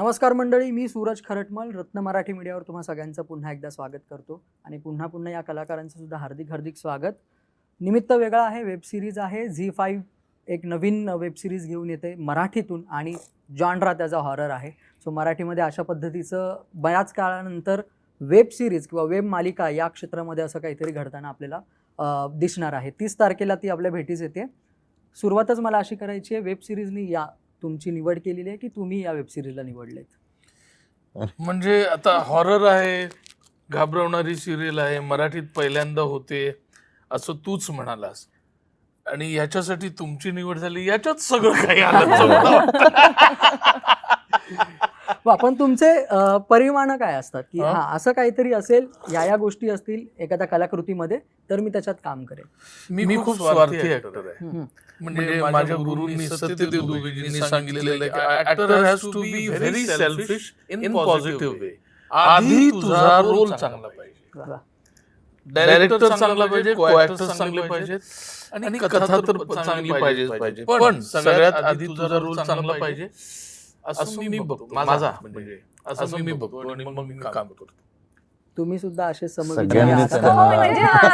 नमस्कार मंडळी मी सूरज खरटमल रत्न मराठी मीडियावर तुम्हा सगळ्यांचं पुन्हा एकदा स्वागत करतो आणि पुन्हा पुन्हा या कलाकारांचं सुद्धा हार्दिक हार्दिक स्वागत. निमित्त वेगळा आहे वेब सिरीज आहे झी फाईव्ह एक नवीन वेब सिरीज घेऊन येते मराठीतून आणि जॉनरा त्याचा हॉरर आहे. सो मराठीमध्ये अशा पद्धतीचं बऱ्याच काळानंतर वेब सिरीज किंवा वेब मालिका या क्षेत्रामध्ये असं काहीतरी घडताना आपल्याला दिसणार आहे. तीस तारखेला ती आपल्या भेटीस येते. सुरुवातच मला अशी करायची आहे वेब सिरीजनी या तुमची निवड केलेली आहे की तुम्ही या वेब सिरीजला निवडलेत म्हणजे आता हॉरर आहे घाबरवणारी सिरियल आहे मराठीत पहिल्यांदा होते असं तूच म्हणालास आणि याच्यासाठी तुमची निवड झाली याच्यात सगळं काही आलं. वा, पण तुमचे परिमाण काय असतात? की हा? असं काहीतरी असेल या या गोष्टी असतील एखाद्या कलाकृतीमध्ये तर मी त्याच्यात काम करेन. मी खूप स्वार्थी ऍक्टर आहे. हम्म. म्हणजे माझ्या गुरुंनी सत्यदेव दुबेजींनी सांगितलेलं आहे की actor has to be very selfish in positive way आधी तुझा रोल चांगला पाहिजे. डायरेक्टर चांगला पाहिजे को ऍक्टर चांगले पाहिजेत आणि कथा तर चांगली पाहिजे पाहिजे. पण सगळ्यात आधी तुझा रोल चांगला पाहिजे. असं मी बघतो. माझा म्हणजे असं मी बघतो आणि मग मी काम करतो. तुम्ही सुद्धा असे सगळ्यांनीच समज हो, म्हणजे हा,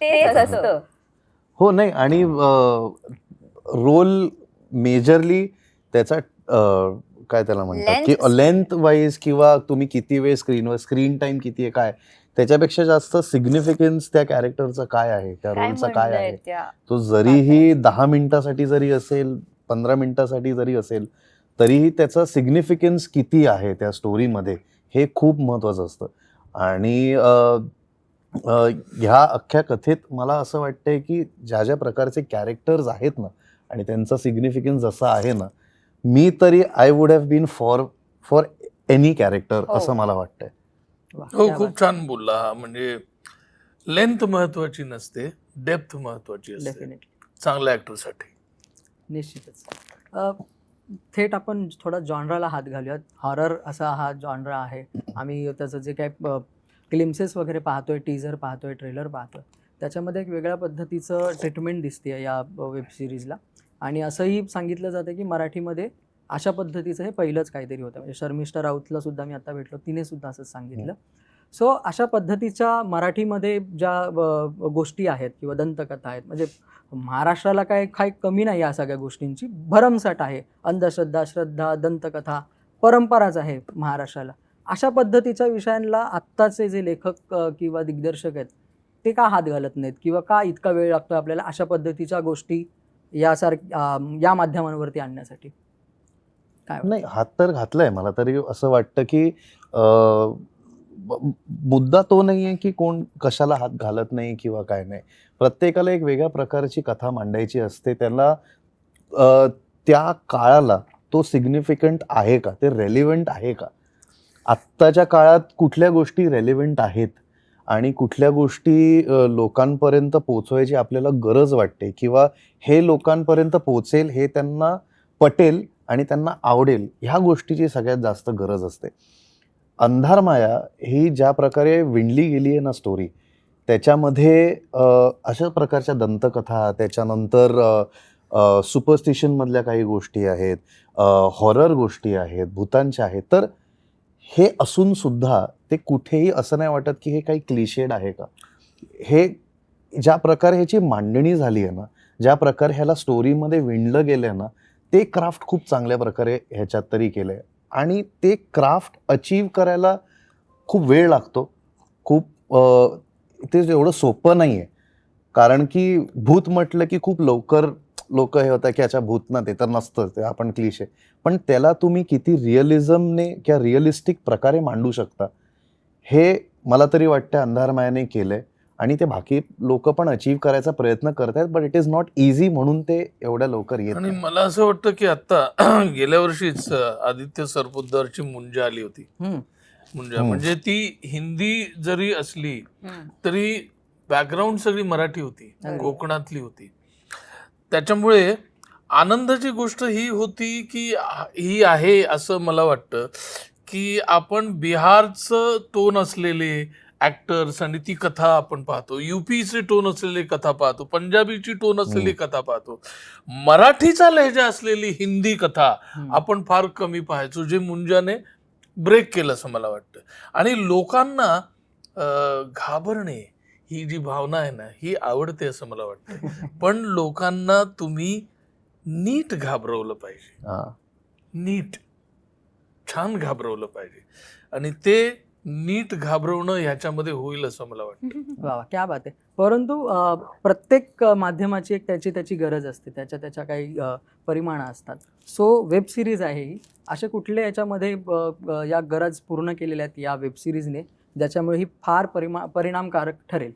तेच असतं. हो नाही आणि रोल मेजरली त्याचा अं, काय त्याला म्हणतात? की Length. लेंथ वाईज किंवा तुम्ही किती वेळ स्क्रीनवर स्क्रीन टाइम किती आहे काय? त्याच्यापेक्षा जास्त सिग्निफिकन्स त्या कॅरेक्टरचं काय आहे? त्या काय रोलचं काय म्हणलंय आहे? त्या? तो जरीही दहा मिनिटासाठी जरी असेल पंधरा मिनिटासाठी जरी असेल तरीही त्याचा सिग्निफिकन्स किती आहे त्या स्टोरीमध्ये हे खूप महत्त्वाचं असतं आणि ह्या अख्ख्या कथेत मला असं वाटतंय की ज्या ज्या प्रकारचे कॅरेक्टर्स आहेत ना आणि त्यांचा सिग्निफिकन्स जसा आहे ना मी तरी I would have been for for any character. असं मला वाटतंय हो खूप छान बोलला हा म्हणजे लेंथ महत्वाची नसते डेप्थ महत्वाची. असते. चांगल्या ऍक्टरसाठी निश्चितच. थेट आपण थोडा जॉनराला हात घालूयात. हॉरर असा हा जॉनरा आहे. आम्ही त्याचं जे काय क्लिम्सेस वगैरे पाहतोय टीझर पाहतोय ट्रेलर पाहतोय त्याच्यामध्ये एक वेगळ्या पद्धतीचं ट्रीटमेंट दिसते या वेब सिरीजला आणि असंही सांगितलं जातं की मराठीमध्ये अशा पद्धतीचं हे पहिलंच काहीतरी होतं. म्हणजे शर्मिष्ठा राऊतला सुद्धा मी आता भेटलो तिने सुद्धा असंच सांगितलं. हो. सो अशा पद्धतीच्या मराठीमध्ये ज्या गोष्टी आहेत किंवा दंतकथा आहेत म्हणजे महाराष्ट्राला काय काय कमी नाही या सगळ्या गोष्टींची. भरमसाठ आहे. अंधश्रद्धा श्रद्धा दंतकथा परंपराच आहे महाराष्ट्राला. अशा पद्धतीच्या विषयांना आत्ताचे जे लेखक किंवा दिग्दर्शक आहेत ते का हात घालत नाहीत? किंवा का इतका वेळ लागतो आपल्याला अशा पद्धतीच्या गोष्टी यासारख्या या माध्यमांवरती आणण्यासाठी? काय नाही हात तर घातलाय. मला तरी असं वाटतं की मुद्दा तो नाही आहे की कोण कशाला हात घालत नाही किंवा काय नाही. प्रत्येकाला एक वेगळ्या प्रकारची कथा मांडायची असते. त्याला त्या काळाला तो सिग्निफिकंट आहे का? ते रेलिव्हंट आहे का? आत्ताच्या काळात कुठल्या गोष्टी रेलिव्हंट आहेत? आणि कुठल्या गोष्टी लोकांपर्यंत पोचवायची आपल्याला गरज वाटते? किंवा हे लोकांपर्यंत पोचेल हे त्यांना पटेल आणि त्यांना आवडेल ह्या गोष्टीची सगळ्यात जास्त गरज असते. अंधारमाया ही ज्या प्रकारे विणली गेली आहे ना स्टोरी त्याच्यामध्ये अशा प्रकारच्या दंतकथा त्याच्यानंतर सुपरस्टिशनमधल्या काही गोष्टी आहेत हॉरर गोष्टी आहेत भूतांच्या आहेत तर हे असूनसुद्धा ते कुठेही असं नाही वाटत की हे काही क्लिशेड आहे का? हे ज्या प्रकारे ह्याची मांडणी झाली आहे ना ज्या प्रकारे ह्याला स्टोरीमध्ये विणलं गेलं आहे ना ते क्राफ्ट खूप चांगल्या प्रकारे ह्याच्यात तरी केलं आहे आणि ते क्राफ्ट अचीव करायला खूप वेळ लागतो. खूप ते एवढं सोपं नाही आहे कारण की भूत म्हटलं की खूप लवकर लोक हे होतं की अच्छा भूत ना ते तर नसतं ते आपण क्लिश आहे पण त्याला तुम्ही किती रिअलिझमने किंवा रिअलिस्टिक प्रकारे मांडू शकता हे मला तरी वाटतं अंधारमायाने केलं आहे आणि ते बाकी लोक पण अचीव करायचा प्रयत्न करत आहेत but it is not easy म्हणून ते एवढ्या लवकर येत आणि नाही. मला असं वाटतं की आता गेल्या वर्षीच आदित्य सरपोतदारची मुंजा आली होती. मुंजा. म्हणजे ती हिंदी जरी असली तरी बॅकग्राऊंड सगळी मराठी होती. कोकणातली होती त्याच्यामुळे आनंदाची गोष्ट ही होती की ही आहे असं मला वाटतं की आपण बिहारचं टोन असलेले ऍक्टर्स आणि ती कथा आपण पाहतो. युपीची टोन असलेली कथा पाहतो पंजाबीची टोन असलेली कथा पाहतो. मराठीचा लहजा असलेली हिंदी कथा. आपण फार कमी पाहायचो जे मुंजाने ब्रेक केलं असं मला वाटतं. आणि लोकांना घाबरणे ही जी भावना आहे ना ही आवडते असं मला वाटतं. पण लोकांना तुम्ही नीट घाबरवलं पाहिजे. हा. नीट. छान घाबरवलं पाहिजे. आणि ते नीट घाबरवणं ह्याच्यामध्ये होईल असं मला वाटतं. वा वा, क्या बात आहे. परंतु अ, प्रत्येक अ, माध्यमाची एक त्याची त्याची गरज असते. त्याच्या त्याच्या काही अ, परिमाणं असतात. सो वेब सिरीज आहे ही. असे कुठले याच्यामध्ये अ, अ, या गरज पूर्ण केलेल्या आहेत या वेब सिरीजने ज्याच्यामुळे ही फार परिमा परिणामकारक ठरेल?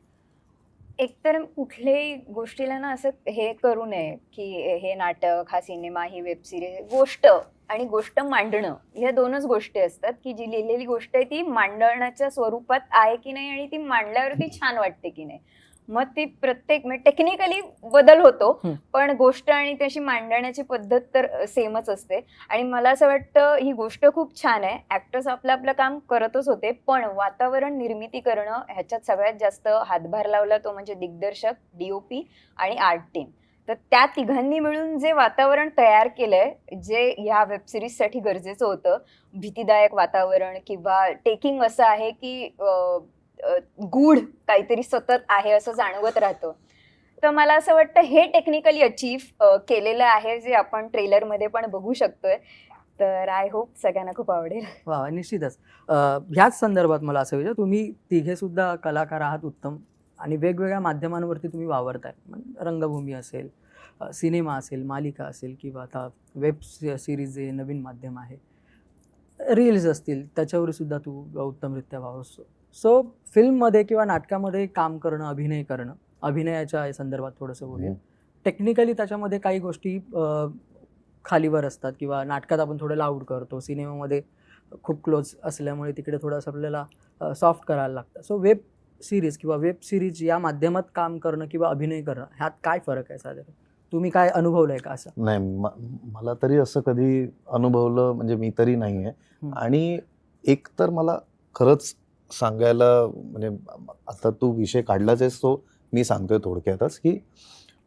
एकतर कुठल्याही गोष्टीला ना असं हे करू नये की हे नाटक हा सिनेमा ही वेब सिरीज गोष्ट आणि गोष्ट मांडणं ह्या दोनच गोष्टी असतात की जी लिहिलेली गोष्ट आहे ती मांडण्याच्या स्वरूपात आहे की नाही आणि ती मांडल्यावरती छान वाटते की नाही. मग ती प्रत्येक म्हणजे टेक्निकली बदल होतो. पण गोष्ट आणि त्याची मांडण्याची पद्धत तर सेमच असते. आणि मला असं वाटतं ही गोष्ट खूप छान आहे. ऍक्टर्स आपलं आपलं काम करतच होते पण वातावरण निर्मिती करणं ह्याच्यात सगळ्यात जास्त हातभार लावला तो म्हणजे दिग्दर्शक डीओपी आणि आर्ट टीम तर त्या तिघांनी मिळून जे वातावरण तयार केलंय जे ह्या वेबसिरीजसाठी गरजेचं होतं भीतीदायक वातावरण किंवा टेकिंग असं आहे की गूढ काहीतरी सतत आहे असं जाणवत राहतं. तर मला असं वाटतं हे टेक्निकली अचीव केलेलं आहे जे आपण ट्रेलरमध्ये पण बघू शकतोय. तर आय होप सगळ्यांना खूप आवडेल. वा वा, निश्चितच. ह्याच संदर्भात मला असं विचार तुम्ही तिघे सुद्धा कलाकार आहात उत्तम. आणि वेगवेगळ्या माध्यमांवरती तुम्ही वावरताय. रंगभूमी असेल सिनेमा असेल मालिका असेल किंवा आता वेब सिरीज जे नवीन माध्यम आहे रील्स असतील त्याच्यावर सुद्धा तू उत्तमरित्या वावरतो सो फिल्ममध्ये किंवा नाटकामध्ये काम करणं अभिनय करणं अभिनयाच्या संदर्भात थोडंसं बोलूया. टेक्निकली त्याच्यामध्ये काही गोष्टी खालीवर असतात किंवा नाटकात आपण थोडं लाऊड करतो. सिनेमामध्ये खूप क्लोज असल्यामुळे तिकडे थोडंसं आपल्याला सॉफ्ट करायला लागतं. सो वेब सिरीज किंवा वेब सिरीज या माध्यमात काम करणं किंवा अभिनय करणं ह्यात काय फरक आहे साधारण? तुम्ही काय अनुभवलं आहे का असं? नाही मला तरी असं कधी अनुभवलं म्हणजे मी तरी नाही आहे. आणि एक तर मला खरंच सांगायला म्हणजे आता तू विषय काढलाच आहेस तो मी सांगतोय थोडक्यातच की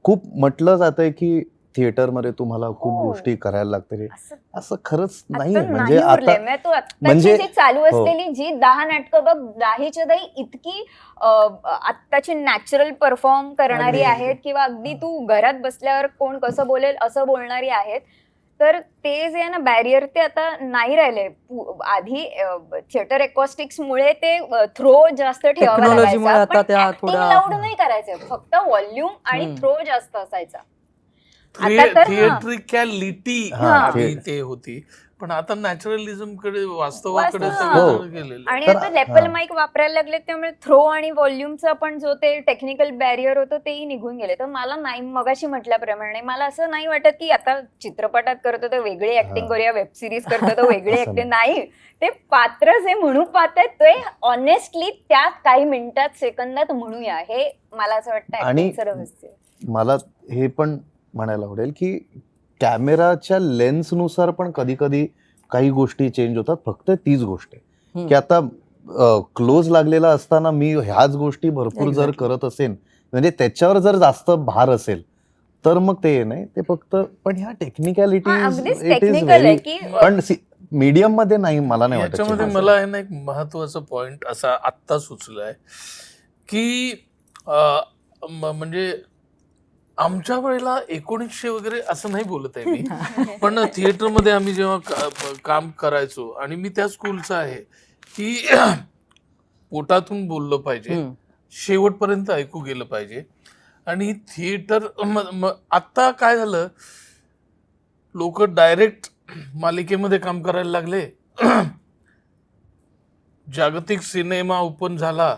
खूप म्हटलं जातंय की थिएटरमध्ये तुम्हाला खूप हो. गोष्टी करायला लागते असं असं खरंच नाही म्हणजे आता म्हणजे म्हणजे- चालू हो. असलेली जी दहा नाटकं बघ दहाच्या दही इतकी अं, आत्ताची नॅचरल परफॉर्म करणारी. आहेत किंवा अगदी तू घरात बसल्यावर कोण कसं बोलेल असं बोलणारी आहेत तर ते जे आहे ना बॅरियर ते आता नाही राहिले आधी थिएटर एकॉस्टिक्स मुळे ते थ्रो जास्त ठेवावा Technology मुळे लागायचा आता त्या थोड्या- लाऊड नाही करायचं फक्त व्हॉल्यूम आणि. थ्रो जास्त असायचा आता तर. थिएट्रिकॅलिटी हा, ती होती. पण आता नॅचरलिझमकडे वास्तवाकडे आणि आता लेपल. माईक वापरायला लागले त्यामुळे थ्रो आणि व्हॉल्यूमचा पण जो ते टेक्निकल बॅरियर होतं तेही निघून गेले. तर मला नाही मगाशी म्हटल्याप्रमाणे मला असं नाही वाटत की आता चित्रपटात करतो तर वेगळी ऍक्टिंग. करूया वेब सिरीज करतो तर वेगळी ऍक्टिंग नाही. ते पात्र जे म्हणू पाहतात ते ऑनेस्टली त्या काही मिनिटात सेकंदात म्हणूया. हे मला असं वाटतं आणि- मला हे पण म्हणायला आवडेल की कॅमेराच्या लेन्सनुसार पण कधी कधी काही गोष्टी चेंज होतात फक्त तीच गोष्ट आहे. की आता क्लोज लागलेला असताना मी ह्याच गोष्टी भरपूर जर. करत असेन म्हणजे त्याच्यावर जर जास्त भार असेल तर मग ते नाही ते फक्त पण ह्या टेक्निकॅलिटी इट इज टेक्निकल आहे व्हेरी की पण मीडियममध्ये नाही मला नाही वाटत याच्यामध्ये मला आहे ना एक महत्त्वाचा पॉइंट असा आत्ता सुचलाय की म्हणजे आमच्या वेळेला एकोणीसशे वगैरे असं नाही बोलत आहे मी. पण थिएटरमध्ये आम्ही जेव्हा का- काम करायचो आणि मी त्या स्कूलचा आहे की पोटातून बोललं पाहिजे. शेवटपर्यंत ऐकू गेलं पाहिजे. आणि थिएटर आत्ता काय झालं लोक डायरेक्ट मालिकेमध्ये काम करायला लागले. जागतिक सिनेमा ओपन झाला.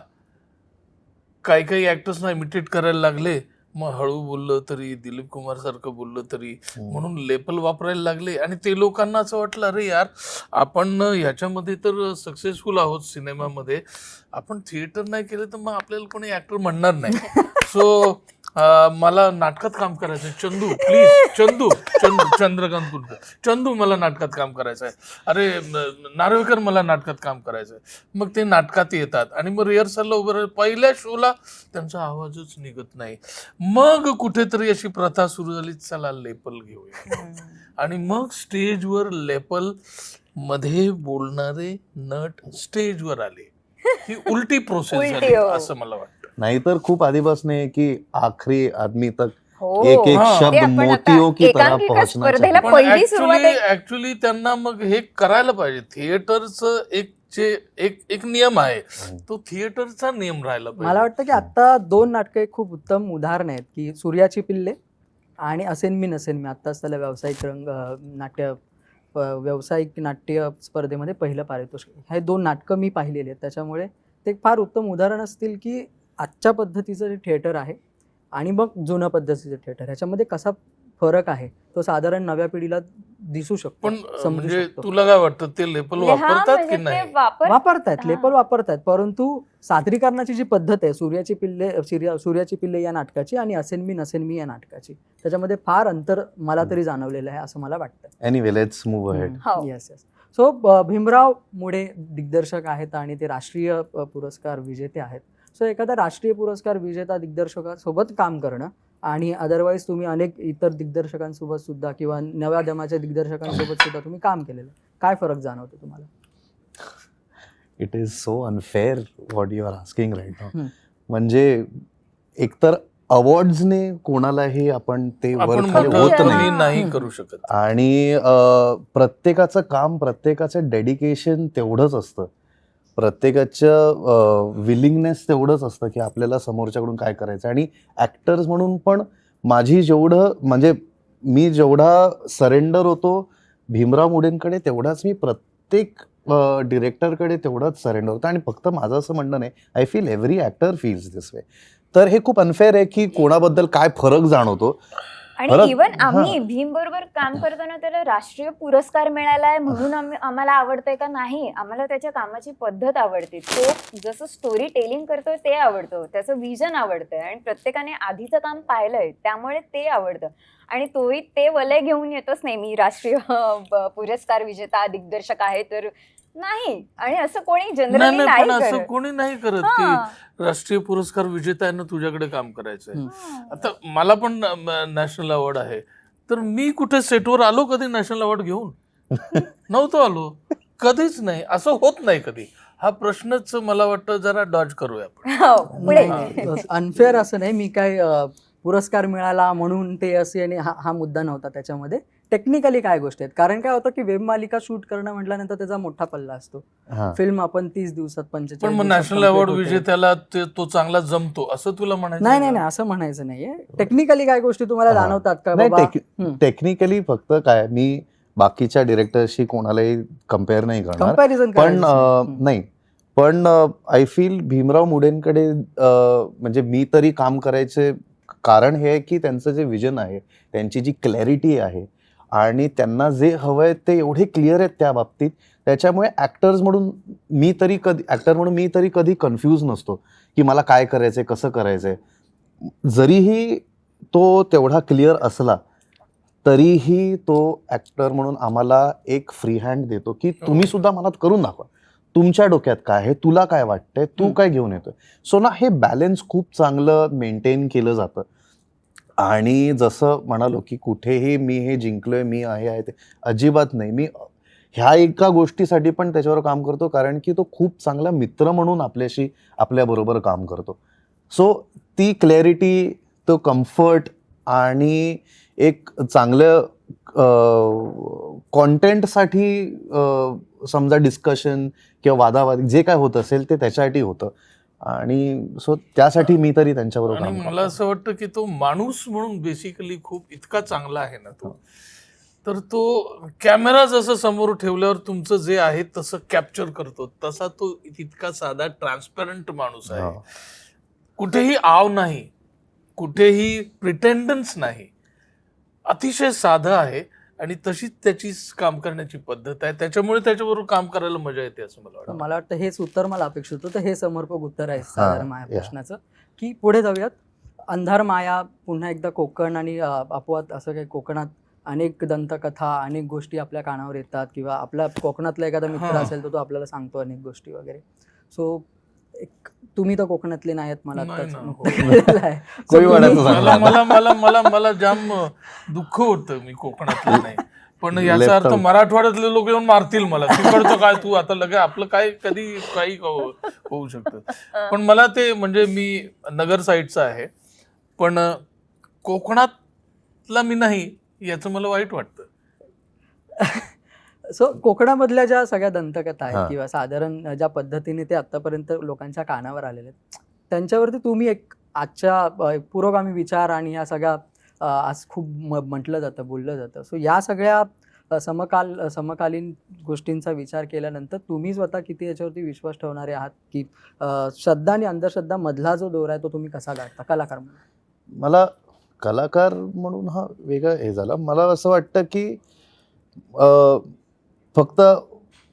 काही काही ऍक्टर्सना इमिटेट करायला लागले. मग हळू बोललं तरी दिलीप कुमार सारखं बोललं तरी. म्हणून लेपल वापरायला लागले आणि ते लोकांना असं वाटलं अरे यार आपण ह्याच्यामध्ये तर सक्सेसफुल आहोत सिनेमामध्ये. आपण थिएटर नाही केलं तर मग आपल्याला कोणी ऍक्टर म्हणणार नाही. सो अं, मला नाटकात काम करायचं आहे. चंदू प्लीज चंदू चंदू चंद्रकांत कुलकर चंदू मला नाटकात काम करायचं आहे अरे न- नार्वेकर मला नाटकात काम करायचं आहे मग ते नाटकात येतात. आणि मग रिहर्सलला उभं. पहिल्या शोला त्यांचा आवाजच निघत नाही. मग कुठेतरी अशी प्रथा सुरू झाली चला लेपल घेऊया. आणि मग स्टेजवर लेपलमध्ये बोलणारे नट स्टेजवर आले. ही उलटी प्रोसेस उलटी, झाली हो. असं मला वाटतं. नाहीतर खूप आधीपासून आहे की आखरी आदमी तक हो. एक एक हा. ते शब्द आपण आता मोतियों की तरह एकांकिका पहुंचना स्पर्धेला चाहिए. पण पहिली सुरुवात ऍक्च्युली आहे- ऍक्च्युली त्यांना मग हे करायला पाहिजे. थिएटरचं एक जे एक एक नियम आहे. तो थिएटरचा नियम राहायला मला पाहिजे वाटतं की आता दोन नाटकं एक खूप उत्तम उदाहरण आहेत की सूर्याची पिल्ले आणि असेन मी नसेन मी. आत्ताच त्याला व्यावसायिक रंग अं, नाट्य प- व्यावसायिक नाट्य स्पर्धेमध्ये पहिलं पारितोषिक. हे दोन नाटकं मी पाहिलेली आहेत. त्याच्यामुळे ते फार उत्तम उदाहरण असतील की आजच्या पद्धतीचं जे थिएटर आहे आणि मग जुनं पद्धतीचं थिएटर ह्याच्यामध्ये कसा फरक आहे? तो साधारण नव्या पिढीला दिसू शकतो पण समजू म्हणजे शकतो. तुला काय वाटतं ते लेपल हा, वापरतात म्हणजे की नाही? वापर वापरतायत हा. लेपल वापरतायत परंतु सादरीकरणाची जी पद्धत आहे सूर्याची पिल्ले सूर्या सूर्याची पिल्ले या नाटकाची आणि असेन मी नसेन मी या नाटकाची त्याच्यामध्ये फार अंतर मला तरी जाणवलेलं आहे असं मला वाटतं. Anyway let's move ahead. Yes yes so Bhimrao Mude दिग्दर्शक आहेत आणि ते राष्ट्रीय पुरस्कार विजेते आहेत. सो एखादा राष्ट्रीय पुरस्कार विजेता दिग्दर्शकासोबत काम करणं आणि अदरवाईज तुम्ही अनेक इतर दिग्दर्शकांसोबत सुद्धा किंवा नव्या दमाच्या दिग्दर्शकांसोबत सुद्धा तुम्ही काम केलेलं. काय फरक जाणवतो तुम्हाला? It is so unfair what you are asking right. म्हणजे एकतर अवॉर्ड्सने कोणालाही आपण ते वर खाली होत नाही. करू शकत. आणि प्रत्येकाचं काम प्रत्येकाचं डेडिकेशन तेवढंच असतं. प्रत्येकाचं विलिंगनेस तेवढंच असतं की आपल्याला समोरच्याकडून काय करायचं आणि ॲक्टर्स म्हणून पण माझी जेवढं म्हणजे मी जेवढा सरेंडर होतो भीमराव मुडेंकडे तेवढाच मी प्रत्येक डिरेक्टरकडे तेवढाच सरेंडर होतं. आणि फक्त माझं असं म्हणणं नाही I feel every actor feels this way तर हे खूप अनफेअर आहे की कोणाबद्दल काय फरक जाणवतो. आणि इवन आम्ही. भीम बरोबर काम करताना त्याला राष्ट्रीय पुरस्कार मिळालाय म्हणून आम्ही आम्हाला आवडतंय का? नाही. आम्हाला त्याच्या कामाची पद्धत आवडते. तो जसं स्टोरी टेलिंग करतोय ते आवडतं. त्याचं विजन आवडतंय. आणि प्रत्येकाने आधीचं काम पाहिलंय त्यामुळे ते आवडतं. आणि तोही ते वलय घेऊन येतोच नाही मी राष्ट्रीय पुरस्कार विजेता दिग्दर्शक आहे तर नाही. आणि असं कोणी नाही जनरली नाही नाही पण असं करत. कोणी नाही करत हा. की राष्ट्रीय पुरस्कार विजेता आहे ना तुझ्याकडे काम करायचंय. हा. आता मला पण नॅशनल अवॉर्ड आहे. तर मी कुठे सेटवर आलो कधी नॅशनल अवॉर्ड घेऊन? नव्हतो आलो. कधीच नाही. असं होत नाही कधी. हा प्रश्नच मला वाटतं जरा डॉज करूया आपण. हो, पुढे. अनफेअर असं नाही. मी काय अ, पुरस्कार मिळाला म्हणून ते असे आणि हा हा मुद्दा नव्हता त्याच्यामध्ये. टेक्निकली काय गोष्टी आहेत? कारण काय होतं की वेब मालिका शूट करणं म्हटल्यानंतर त्याचा मोठा पल्ला असतो. हां. फिल्म आपण तीस दिवसात पंचेचाळीस पण मग दिवसात नॅशनल complete अवॉर्ड होते. विजेत्याला ते तो चांगला जमतो. असं तुला म्हणायचं नाही नाही? नाही असं म्हणायचं नाहीये. टेक्निकली काय गोष्टी तुम्हाला हा. जाणवतात का नाही बाबा? टेक- हम्म. टेक्निकली फक्त काय मी बाकीच्या डिरेक्टरशी कोणालाही कंपेअर नाही करणार. कंपॅरिझन पण अं, नाही. पण आय फील भीमराव मुडेंकडे अं, म्हणजे मी तरी काम करायचे कारण हे आहे की त्यांचं जे विजन आहे त्यांची जी क्लॅरिटी आहे आणि त्यांना जे हवंय ते एवढे क्लिअर आहेत त्या बाबतीत. त्याच्यामुळे ॲक्टर्स म्हणून मी तरी कधी ॲक्टर म्हणून मी तरी कधी कन्फ्यूज नसतो की मला काय करायचंय कसं करायचंय. जरीही तो तेवढा क्लिअर असला तरीही तो ॲक्टर म्हणून आम्हाला एक फ्री हँड देतो की तुम्ही सुद्धा मला करून दाखवा. तुमच्या डोक्यात काय आहे तुला काय वाटतंय तू. काय घेऊन येतोय. सो ना हे बॅलन्स खूप चांगलं मेंटेन केलं जातं. आणि जसं म्हणालो की कुठेही मी हे जिंकलोय मी आहे आहे ते अजिबात नाही. मी ह्या एका गोष्टीसाठी पण त्याच्यावर काम करतो कारण की तो खूप चांगला मित्र म्हणून आपल्याशी आपल्याबरोबर काम करतो. सो ती क्लॅरिटी तो कम्फर्ट आणि एक चांगलं कॉन्टेंटसाठी समजा डिस्कशन किंवा वादावादी जे काय होत असेल ते त्याच्यासाठी होतं. आणि सो त्यासाठी मी तरी त्यांच्याबरोबर आणि मला. असं वाटतं की तो माणूस म्हणून बेसिकली खूप इतका चांगला आहे ना तो. तर तो कॅमेरा जसं समोर ठेवल्यावर तुमचं जे आहे तसं कॅप्चर करतो. तसा तो इतका साधा ट्रान्सपरंट माणूस आहे. हो. कुठेही आव नाही. कुठेही प्रिटेंडन्स नाही. अतिशय साधं आहे. आणि तशीच त्याची काम करण्याची पद्धत आहे. त्याच्यामुळे त्याच्याबरोबर काम करायला मजा येते असं मला तर वाटतं. मला वाटतं हेच उत्तर मला अपेक्षित होतं. हे समर्पक उत्तर आहे साधारण माझ्या. प्रश्नाचं. की पुढे जाऊयात. अंधार माया पुन्हा एकदा कोकण आणि अपवाद असं काही कोकणात अनेक दंतकथा अनेक गोष्टी आपल्या कानावर येतात किंवा आपला कोकणातला एखादा मित्र. असेल तर तो आपल्याला सांगतो अनेक गोष्टी वगैरे. सो एक तुम्ही तर कोकणातले नाही आहेत मला नाही आत्ताच ना. आहे. सांगा. मला मला मला मला मला जाम दुःख होतं मी कोकणातलं नाही. पण याचा अर्थ. मराठवाड्यातले लोक येऊन मारतील मला. तिकडचं काय तू? आता लगे आपलं काय कधी काही हो- होऊ शकतं. पण मला ते म्हणजे मी नगर साईडचा आहे. पण कोकणातला मी नाही याचं मला वाईट वाटतं. सो कोकणामधल्या ज्या सगळ्या दंतकथा. आहेत किंवा साधारण ज्या पद्धतीने ते आतापर्यंत लोकांच्या कानावर आलेले आहेत त्यांच्यावरती तुम्ही एक आजच्या पुरोगामी विचार आणि या सगळ्या आज खूप म- म्हटलं जातं बोललं जातं. सो या सगळ्या समकाल समकालीन गोष्टींचा विचार केल्यानंतर तुम्ही स्वतः किती याच्यावरती विश्वास ठेवणारे आहात की श्रद्धा आणि अंधश्रद्धा मधला जो दोर आहे तो तुम्ही कसा गाठता? कलाकार म्हणून. मला कलाकार म्हणून हा वेगळा हे झाला. मला असं वाटतं की फक्त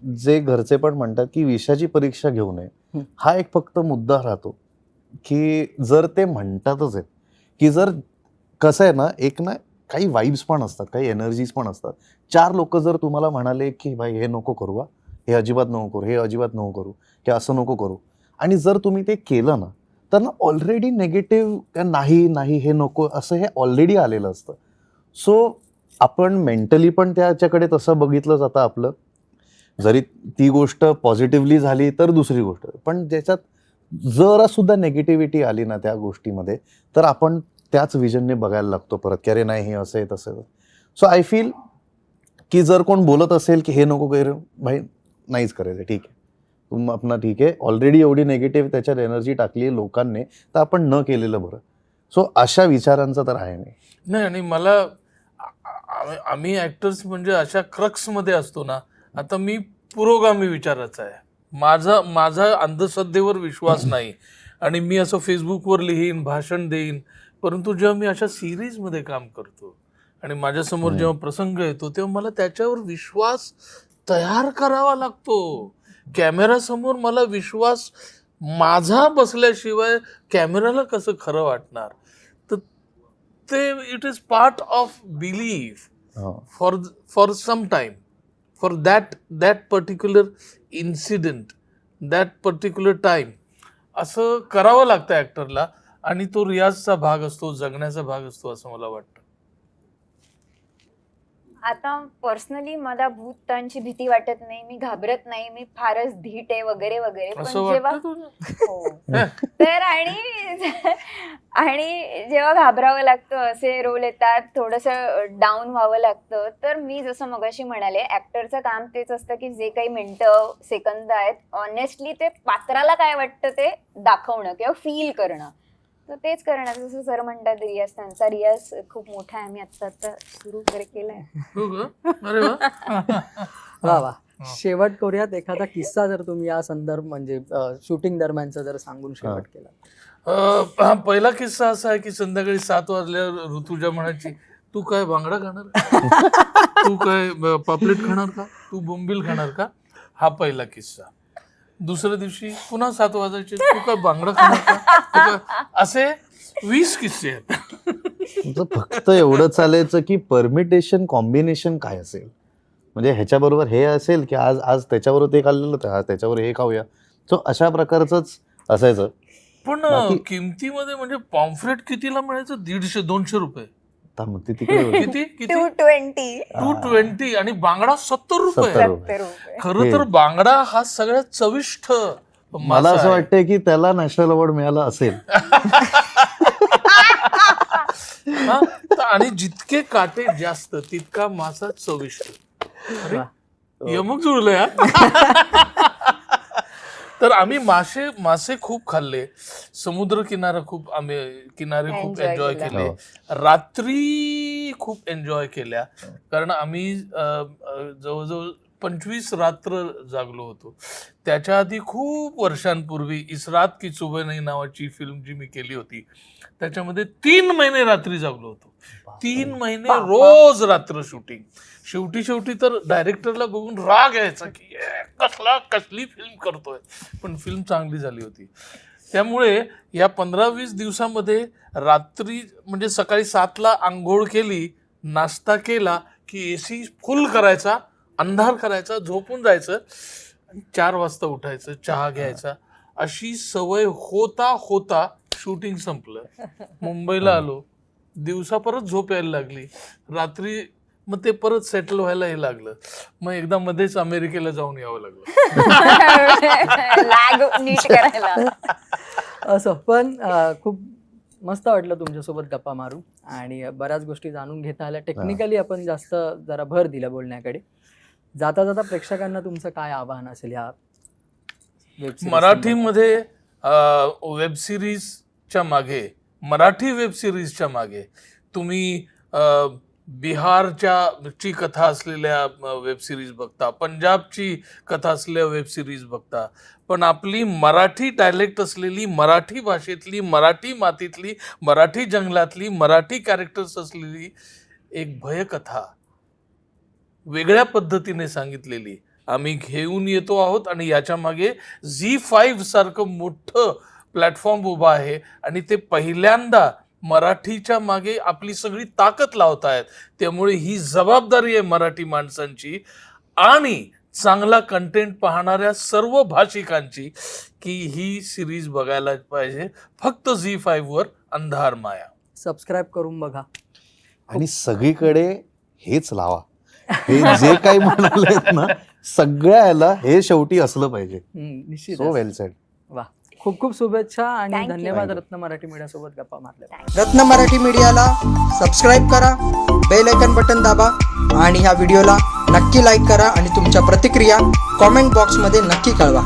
जे घरचे पण म्हणतात की विषयाची परीक्षा घेऊ नये हं. एक फक्त मुद्दा राहतो की जर ते म्हणतातच आहेत की जर कसं आहे ना एक ना काही वाईब्स पण असतात काही एनर्जीज पण असतात. चार लोक जर तुम्हाला म्हणाले की भाई हे नको करू हा हे अजिबात नको करू हे अजिबात नको करू हे असं नको करू. आणि जर तुम्ही ते केलं ना तर ना ऑलरेडी नेगेटिव्ह नाही नाही हे नको असं हे ऑलरेडी आलेलं असतं. सो आपण मेंटली पण त्याच्याकडे तसं बघितलं जातं आपलं. जरी ती गोष्ट पॉझिटिव्हली झाली तर दुसरी गोष्ट. पण ज्याच्यात जरा सुद्धा नेगेटिव्हिटी आली ना त्या गोष्टीमध्ये तर आपण त्याच विजनने बघायला लागतो परत की अरे नाही हे असं आहे तसं सो आय फील की जर कोण बोलत असेल की हे नको गैर भाई नाहीच करायचं ठीक आहे. तुम आपण ठीक आहे. ऑलरेडी एवढी नेगेटिव्ह त्याच्यात एनर्जी टाकली आहे लोकांनी तर आपण न केलेलं बरं. सो अशा विचारांचं तर आहे नाही. नाही आणि मला आ- आ- आम्ही ऍक्टर्स म्हणजे अशा क्रक्समध्ये असतो ना आता मी पुरोगामी विचाराचा आहे. माझा माझा अंधश्रद्धेवर विश्वास नाही. आणि मी असं फेसबुकवर लिहीन भाषण देईन परंतु जेव्हा मी अशा सिरीजमध्ये काम करतो आणि माझ्यासमोर. जेव्हा प्रसंग येतो तेव्हा मला त्याच्यावर विश्वास तयार करावा लागतो. कॅमेरासमोर मला विश्वास माझा बसल्याशिवाय कॅमेराला कसं खरं वाटणार? तर ते it is part of belief for for some time for that that particular incident that particular time असं करावं लागतं ॲक्टरला आणि तो रियाजचा भाग असतो जगण्याचा भाग असतो असं मला वाटतं आता पर्सनली मला भूतांची भीती वाटत नाही मी घाबरत नाही मी फारच धीट आहे वगैरे वगैरे पण असं जेव्हा वाटतं? हो. तर आणि आणि जेव्हा घाबरावं लागतं असे रोल येतात थोडस डाऊन व्हावं लागतं तर मी जसं मगाशी म्हणाले ऍक्टरचं काम तेच असतं की जे काही मिनटं सेकंद आहेत ऑनेस्टली ते पात्राला काय वाटतं ते दाखवणं किंवा फील करणं तर तेच करणं जसं सर म्हणतात रियाज त्यांचा रियाज खूप मोठा आहे. आम्ही आता आता सुरू वगैरे केलाय. हो का? अरे वा. वा. शेवट करूयात एखादा किस्सा जर तुम्ही या संदर्भ म्हणजे शूटिंग दरम्यानचा जर सांगून शेवट केला पहिला किस्सा असा आहे की संध्याकाळी सात वाजल्यावर ऋतुजा म्हणायची तू काय बांगडा खाणार तू काय पापलेट खाणार का? तू बोंबील खाणार का? हा पहिला किस्सा. दुसऱ्या दिवशी पुन्हा सात वाजायचे. तू काय बांगडा खाणार का? असे वीस किस्से आहेत. तुमचं फक्त एवढं चालायचं की परमिटेशन कॉम्बिनेशन काय असेल? म्हणजे ह्याच्याबरोबर हे असेल की आज आज त्याच्याबरोबर ते खाल्लेलं तर आज त्याच्यावर हे खाऊया. सो अशा प्रकारचंच असायचं. पण बाकी- किमतीमध्ये म्हणजे पॉम्फ्रेट कितीला मिळायचं? दीडशे दोनशे रुपये. आता मग ते तिकडे होतं. किती किती टू ट्वेंटी टू ट्वेंटी आणि बांगडा सत्तर रुपये खरं तर बांगडा हा सगळ्यात चविष्ट मला मासा असं आहे. वाटतंय की त्याला नॅशनल अवॉर्ड मिळाला असेल हा? तर आणि जितके काटे जास्त तितका मासा चविष्ट अरे. यमक जुळलंय हा. तर आम्ही मासे मासे खूप खाल्ले. समुद्र किनारा खूप आम्ही किनारे खूप Enjoy एन्जॉय केला. रात्री खूप एन्जॉय केल्या. कारण आम्ही अ, अ, जवळजवळ पंचवीस रात्र जागलो होतो. त्याच्या आधी खूप वर्षांपूर्वी इसरात की सुबह नाही नावाची फिल्म जी मी केली होती त्याच्यामध्ये तीन महिने रात्री जागलो होतो. तीन महिने. रोज रात्र शूटिंग शेवटी शेवटी तर डायरेक्टरला बघून राग यायचा की "ए, कसला कसली फिल्म करतोय. पण फिल्म चांगली झाली होती. त्यामुळे या पंधरा वीस दिवसामध्ये रात्री म्हणजे सकाळी सातला आंघोळ केली नाश्ता केला की ए सी फुल करायचा अंधार करायचा झोपून जायचं आणि चार वाजता उठायचं चहा घ्यायचा. अशी सवय होता होता शूटिंग संपलं. मुंबईला आलो. दिवसा परत झोप यायला लागली. रात्री मग ते परत सेटल व्हायला हे लागलं. मग एकदा मध्येच अमेरिकेला जाऊन यावं लागलं. लॅग नीट करायला. असं पण खूप मस्त वाटलं तुमच्यासोबत गप्पा मारून आणि बऱ्याच गोष्टी जाणून घेता आल्या. टेक्निकली आपण जास्त जरा भर दिला बोलण्याकडे. जाता जाता प्रेक्षकांना तुमचं काय आव्हान असेल या web series मराठीमध्ये वेब सिरीजच्या मागे मराठी वेब सिरीजच्या मागे. तुम्ही बिहारच्या ची कथा असलेल्या वेब सिरीज बघता पंजाबची कथा असलेल्या वेब सिरीज बघता पण आपली मराठी डायलेक्ट असलेली मराठी भाषेतली मराठी मातीतली मराठी जंगलातली मराठी कॅरेक्टर्स असलेली एक भयकथा वेगळ्या पद्धतीने सांगितलेली. आम्ही घेऊन येतो आहोत आणि याच्या मागे झी फाईव्ह सारखं मोठं प्लॅटफॉर्म उभा आहे आणि ते पहिल्यांदा मराठीच्या मागे आपली सगळी ताकद लावत आहेत त्यामुळे ही जबाबदारी आहे मराठी माणसांची. आणि चांगला कंटेंट पाहणाऱ्या सर्व भाषिकांची की ही सिरीज बघायला पाहिजे. फक्त झी फाईव्हवर अंधार माया. सबस्क्राईब करून बघा. आणि सगळीकडे हेच लावा. हे जे काही म्हणालेत ना सगळ्या याला हे शेवटी असलं पाहिजे. सो वेल सेड वा. खूप खूप शुभेच्छा आणि Thank you. धन्यवाद. रत्न मराठी मीडिया सोबत गप्पा मारल्या रत्न मराठी मीडियाला सबस्क्राईब करा बेल आयकन बटन दाबा आणि ह्या व्हिडिओला नक्की लाईक करा आणि तुमच्या प्रतिक्रिया कॉमेंट बॉक्समध्ये नक्की कळवा